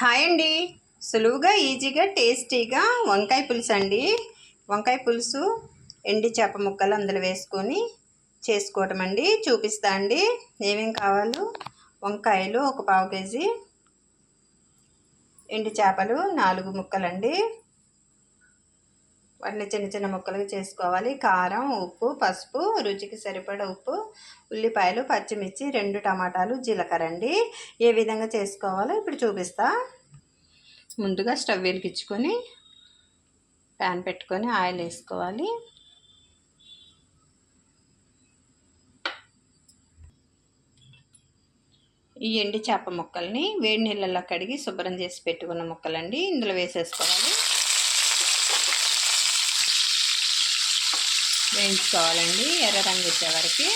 Hi అండి. సులువుగా ఈజీగా టేస్టీగా వంకాయ పులుసు అండి. వంకాయ పులుసు ఎండి చేప ముక్కలు అందులో వేసుకొని చేసుకోవటం అండి. చూపిస్తా అండి. ఏమేం కావాలో. వంకాయలు ఒక పావు కేజీ. ఎండి చేపలు నాలుగు ముక్కలండి. వాటిని చిన్న చిన్న ముక్కలుగా చేసుకోవాలి. కారం ఉప్పు పసుపు రుచికి సరిపడ ఉప్పు ఉల్లిపాయలు పచ్చిమిర్చి రెండు టమాటాలు జీలకర్ర అండి. ఏ విధంగా చేసుకోవాలో ఇప్పుడు చూపిస్తా. ముందుగా స్టవ్ వెలిగించుకొని ప్యాన్ పెట్టుకొని ఆయిల్ వేసుకోవాలి. ఈ ఎండి చేప ముక్కల్ని వేడి నీళ్ళల్లో కడిగి శుభ్రం చేసి పెట్టుకున్న ముక్కలండి. ఇందులో వేసేసుకోవాలి. వేయించుకోవాలండి ఎర్ర రంగు వచ్చేవరకు